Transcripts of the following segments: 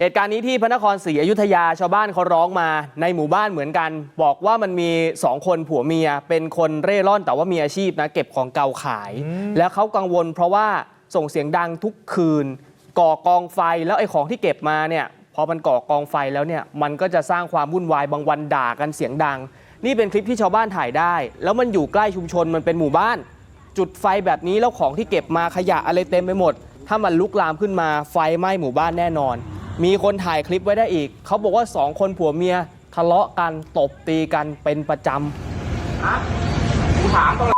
เหตุการณ์นี้ที่พระนครศรีอยุธยาชาวบ้านเขาร้องมาในหมู่บ้านเหมือนกัน บอกว่ามันมีสองคนผัวเมีย เป็นคนเร่ร่อนแต่ว่ามีอาชีพนะเก็บของเก่าขาย แล้วเขากังวลเพราะว่าส่งเสียงดังทุกคืน ก่อกองไฟแล้วไอ้ของที่เก็บมาเนี่ยพอมันก่อกองไฟแล้วเนี่ยมันก็จะสร้างความวุ่นวายบางวันด่ากันเสียงดัง นี่เป็นคลิปที่ชาวบ้านถ่ายได้ แล้วมันอยู่ใกล้ชุมชนมันเป็นหมู่บ้าน จุดไฟแบบนี้แล้วของที่เก็บมาขยะอะไรเต็มไปหมด ถ้ามันลุกลามขึ้นมาไฟไหม้หมู่บ้านแน่นอน มีคนถ่ายคลิปไว้ได้อีก เขาบอกว่าสองคนผัวเมียทะเลาะกันตบตีกันเป็นประจำฮะกูถามตรง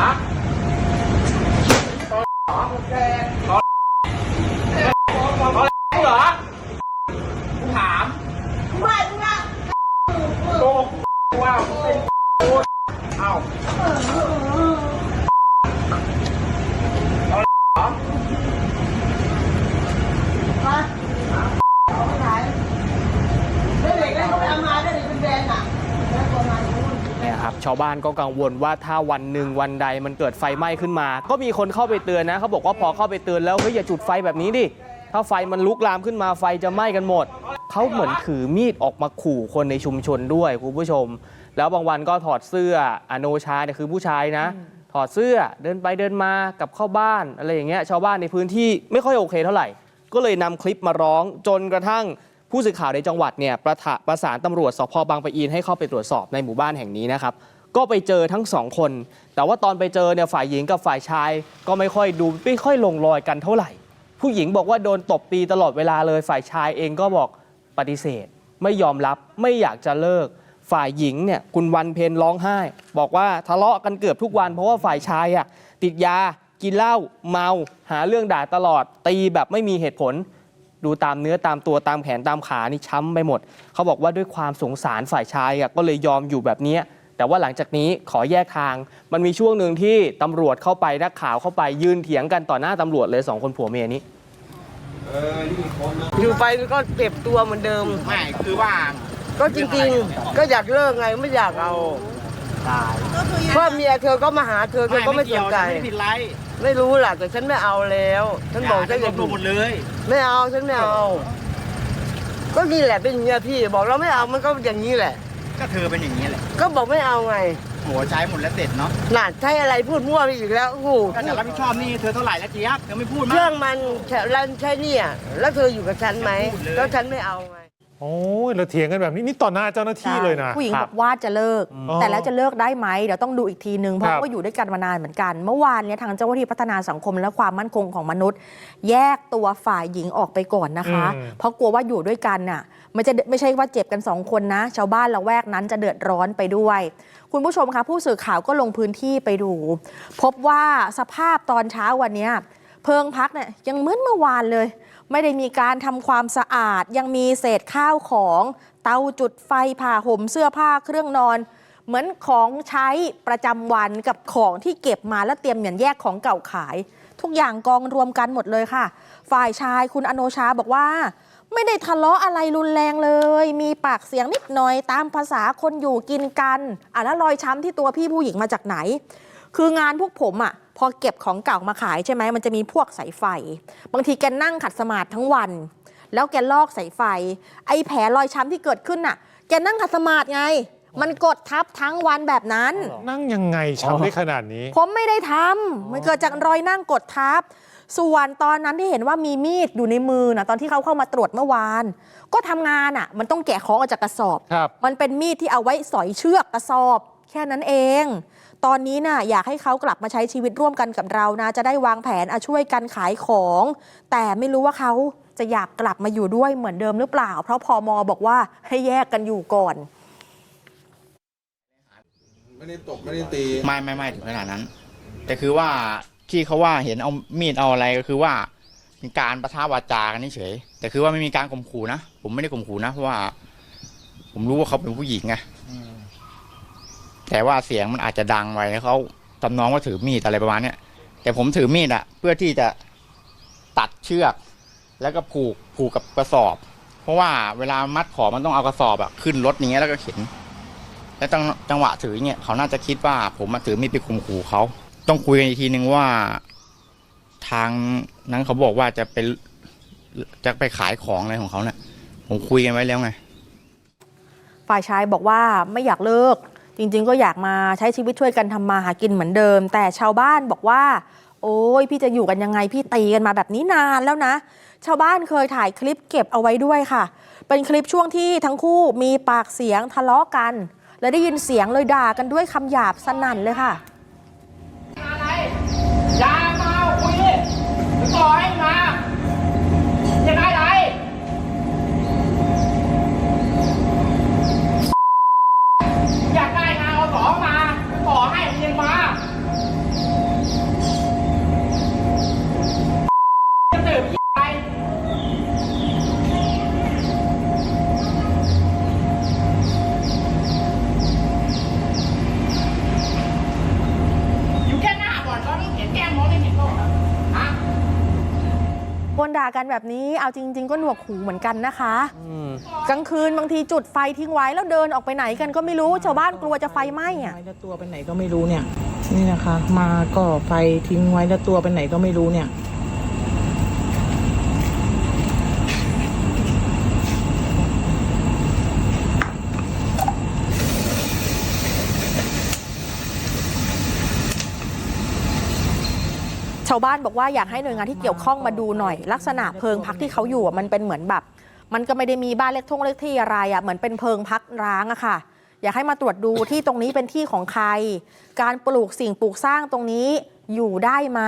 ฮะตอนแกตอนตอนเหรอกูถาม ไม่มึงอะ โกงว่าเป็นเอ้า มาเอาไปไหนได้เด็กได้เขาไปเอามาได้เด็กเป็นแบรนด์อะแล้วประมาณนู้ นเนี่ยครับชาวบ้านก็กังวลว่าถ้าวันหนึ่งวันใดมันเกิดไฟไหม้ขึ้นมา ก็มีคนเข้าไปเตือนนะเขาบอกว่าพอเข้าไปเตือนแล้วเฮ้ยอย่าจุดไฟแบบนี้ดิถ้าไฟมันลุกลามขึ้นมาไฟจะไหม้กันหมดเขาเหมือนถือมีดออกมาขู่คนในชุมชนด้วยคุณผู้ชม แล้วบางวันก็ถอดเสื้ออโนชาเนี่ยคือผู้ชายนะ ถอดเสื้อเดินไปเดินมากับเข้าบ้านอะไรอย่างเงี้ยชาวบ้านในพื้นที่ไม่ค่อยโอเคเท่าไหร่ ก็เลยนำคลิปมาร้องจนกระทั่ง ผู้สื่อข่าวในจังหวัดเนี่ยประทะประสานตำรวจสพบางปะอินให้เข้าไปตรวจสอบในหมู่บ้านแห่งนี้นะครับก็ไปเจอทั้งสองคน แต่ว่าตอนไปเจอเนี่ยฝ่ายหญิงกับฝ่ายชาย ก็ไม่ค่อยดูไม่ค่อยลงรอยกันเท่าไหร่ ผู้หญิงบอกว่าโดนตบตีตลอดเวลาเลยฝ่ายชายเองก็บอกปฏิเสธ ไม่ยอมรับไม่อยากจะเลิก ฝ่ายหญิงเนี่ยคุณวันเพนร้องไห้ บอกว่าทะเลาะกันเกือบทุกวัน เพราะว่าฝ่ายชายอะติดยากินเหล้าเมา หาเรื่องด่าตลอดตีแบบไม่มีเหตุผล ดูตามเนื้อตามตัวตามแขนตามขานี่ช้ำไปหมด เขาบอกว่าด้วยความสงสารฝ่ายชายอะก็เลยยอมอยู่แบบเนี้ยแต่ว่าหลังจากนี้ขอแยกทาง มันมีช่วงหนึ่งที่ตำรวจเข้าไปนักข่าวเข้าไปยืนเถียงกันต่อหน้าตำรวจเลยสองคนผัวเมียนี้อยู่ไปก็เก็บตัวเหมือนเดิมไม่คือว่า ก็จริงๆ ก็อยากเลิกไงไม่อยากเอาเพราะเมียเธอก็มาหาเธอเธอก็ไม่สนใจไม่ผิดไร ไม่รู้หลักแต่ฉันไม่เอาแล้วฉันบอกฉันจะโดนหมดเลย ไม่เอาฉันไม่เอา ก็นี่แหละเป็นอย่างเงี้ยพี่ บอกเราไม่เอามันก็อย่างนี้แหละ ก็เธอเป็นอย่างนี้แหละก็บอกไม่เอาไงหัวใช้หมดแล้วเสร็จเนาะน่ะใช่อะไรพูดมั่วไปอีกแล้วโอ้โหก็จะรับผิดชอบนี่เธอเท่าไหร่แล้วเจี๊ยบเธอไม่พูดมั้เรื่องมันแล้วใช่เนี่ยแล้วเธออยู่กับฉันไหมพูดเลยแล้วฉันไม่เอาไง โอ้ยเราเถียงกันแบบนี้นี่ต่อหน้าเจ้าหน้าที่เลยนะ ผู้หญิงครับบอกว่าจะเลิก อ๋อแต่แล้วจะเลิกได้ไหมเดี๋ยวต้องดูอีกทีนึง เพราะครับว่าอยู่ด้วยกันมานานเหมือนกัน เมื่อวานเนี้ยทางเจ้าหน้าที่พัฒนาสังคมและความมั่นคงของมนุษย์ แยกตัวฝ่ายหญิงออกไปก่อนนะคะ อืม เพราะกลัวว่าอยู่ด้วยกันน่ะไม่จะไม่ใช่ว่าเจ็บกันสองคนนะ ชาวบ้านละแวกนั้นจะเดือดร้อนไปด้วย คุณผู้ชมคะผู้สื่อข่าวก็ลงพื้นที่ไปดู พบว่าสภาพตอนเช้าวันเนี้ยเพิงพักเนี่ยยังเหมือนเมื่อวานเลย ไม่ได้มีการทำความสะอาด ยังมีเศษข้าวของ เตาจุดไฟผ้าห่มเสื้อผ้าเครื่องนอน เหมือนของใช้ประจำวันกับของที่เก็บมาแล้วเตรียมเหมือนแยกของเก่าขาย ทุกอย่างกองรวมกันหมดเลยค่ะ ฝ่ายชายคุณอโนชาบอกว่า ไม่ได้ทะเลาะอะไรรุนแรงเลย มีปากเสียงนิดหน่อยตามภาษาคนอยู่กินกันอะแล้วรอยช้ำที่ตัวพี่ผู้หญิงมาจากไหน คืองานพวกผมอะ่ะพอเก็บของเก่ามาขายใช่ไหมมันจะมีพวกสายไฟ บางทีแกนั่งขัดสมาธิทั้งวัน แล้วแกลอกสายไฟ ไอ้แผลรอยช้ำที่เกิดขึ้นน่ะ แกนั่งขัดสมาธิไง มันกดทับทั้งวันแบบนั้น นั่งยังไงช้ำได้ขนาดนี้ ผมไม่ได้ทำมันเกิดจากรอยนั่งกดทับ ส่วนตอนนั้นที่เห็นว่ามีมีดอยู่ในมือนะตอนที่เขาเข้ามาตรวจเมื่อวาน ก็ทำงานอะ มันต้องแกะของออกจากกระสอบครับมันเป็นมีดที่เอาไว้สอยเชือกกระสอบ แค่นั้นเอง ตอนนี้น่ะอยากให้เขากลับมาใช้ชีวิตร่วมกันกับเรานะ จะได้วางแผนอะช่วยกันขายของ แต่ไม่รู้ว่าเขาจะอยากกลับมาอยู่ด้วยเหมือนเดิมหรือเปล่า เพราะพอมอบอกว่าให้แยกกันอยู่ก่อน ไม่ได้ตบไม่ได้ตี ไม่ไม่ไม่ถึงขนาดนั้น แต่คือว่าที่เขาว่าเห็นเอามีดเอาอะไรก็คือว่าเป็นการประทะวาจากันเฉยๆแต่คือว่าไม่มีการข่มขู่นะผมไม่ได้ข่มขู่นะเพราะว่า ผมรู้ว่าเขาเป็นผู้หญิงไง แต่ว่าเสียงมันอาจจะดังไว้เขาทำนองว่าถือมีดอะไรประมาณเนี้ยแต่ผมถือมีดอะเพื่อที่จะตัดเชือก แล้วก็ผูกผูกกับกระสอบ เพราะว่าเวลามัดของมันต้องเอากระสอบอะขึ้นรถอย่างเงี้ยแล้วก็เข็นแล้วจังจังหวะถือเนี่ยเขาน่าจะคิดว่า ผมมาถือมีดไปข่มขู่เขาต้องคุยกันอีกทีนึงว่า ทางนั้นเขาบอกว่าจะเป็นจะไปขายของอะไรของเขาเนี่ยผมคุยกันไว้แล้วไง ฝ่ายชายบอกว่าไม่อยากเลิก จริง ๆ ก็อยากมาใช้ชีวิตช่วยกันทำมาหากินเหมือนเดิม แต่ชาวบ้านบอกว่า โอ้ยพี่จะอยู่กันยังไงพี่ตีกันมาแบบนี้นานแล้วนะ ชาวบ้านเคยถ่ายคลิปเก็บเอาไว้ด้วยค่ะ เป็นคลิปช่วงที่ทั้งคู่มีปากเสียงทะเลาะกัน และได้ยินเสียงเลยด่ากันด้วยคำหยาบสนั่นเลยค่ะ ด่ากันแบบนี้ เอาจริง ๆ ก็หนวกหูเหมือนกันนะคะอืมกลางคืนบางทีจุดไฟทิ้งไว้แล้วเดินออกไปไหนกันก็ไม่รู้ชาวบ้านกลัวจะไฟไหม้อะไว้แล้วตัวไปไหนก็ไม่รู้เนี่ย นี่นะคะ มาก่อไฟทิ้งไว้แล้วตัวไปไหนก็ไม่รู้เนี่ย ชาวบ้านบอกว่าอยากให้หน่วยงานที่เกี่ยวข้องมาดูหน่อย ลักษณะเพิงพักที่เขาอยู่อะมันเป็นเหมือนแบบ มันก็ไม่ได้มีบ้านเล็กท่งเล็กที่อะไรอะเหมือนเป็นเพิงพักร้างอะค่ะ อยากให้มาตรวจดูที่ตรงนี้เป็นที่ของใคร การปลูกสิ่งปลูกสร้างตรงนี้อยู่ได้ไหม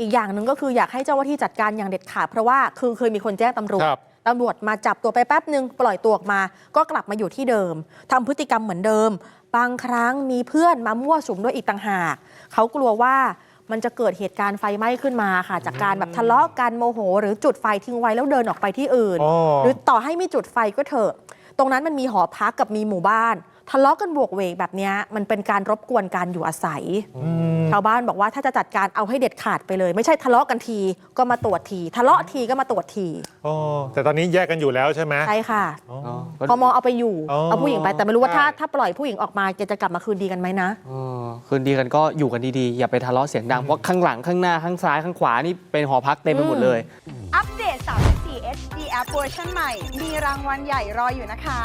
อีกอย่างหนึ่งก็คืออยากให้เจ้าหน้าที่จัดการอย่างเด็ดขาดเพราะว่าคือเคยมีคนแจ้งตำรวจครับ ตำรวจมาจับตัวไปแป๊บหนึ่งปล่อยตัวออกมา ก็กลับมาอยู่ที่เดิมทำพฤติกรรมเหมือนเดิม บางครั้งมีเพื่อนมามั่วสุมด้วยอีกต่างหาก เขากลัวว่า มันจะเกิดเหตุการณ์ไฟไหม้ขึ้นมาค่ะ จากการแบบทะเลาะกันโมโห หรือจุดไฟทิ้งไว้แล้วเดินออกไปที่อื่น อ๋อ หรือต่อให้ไม่จุดไฟก็เถอะ ตรงนั้นมันมีหอพักกับมีหมู่บ้าน ทะเลาะกันบวกเวกแบบเนี้ยมันเป็นการรบกวนการอยู่อาศัยอืมชาวบ้านบอกว่าถ้าจะจัดการเอาให้เด็ดขาดไปเลย ไม่ใช่ทะเลาะกันทีก็มาตรวจที ทะเลาะทีก็มาตรวจทีอ๋อแต่ตอนนี้แยกกันอยู่แล้วใช่ไหมใช่ค่ะอ๋ออ๋อก็พมเอาไปอยู่อ๋อเอาผู้หญิงไปแต่ไม่รู้ว่าถ้าใช่ถ้าปล่อยผู้หญิงออกมาแกจะกลับมาคืนดีกันไหมนะเออคืนดีกันก็อยู่กันดีๆ อย่าไปทะเลาะเสียงดังเพราะข้างหลังข้างหน้าข้างซ้ายข้างขวานี่เป็นหอพักเต็มไปหมดเลย อัปเดต 34 HD App เวอร์ชันใหม่ มีรางวัลใหญ่รออยู่นะคะ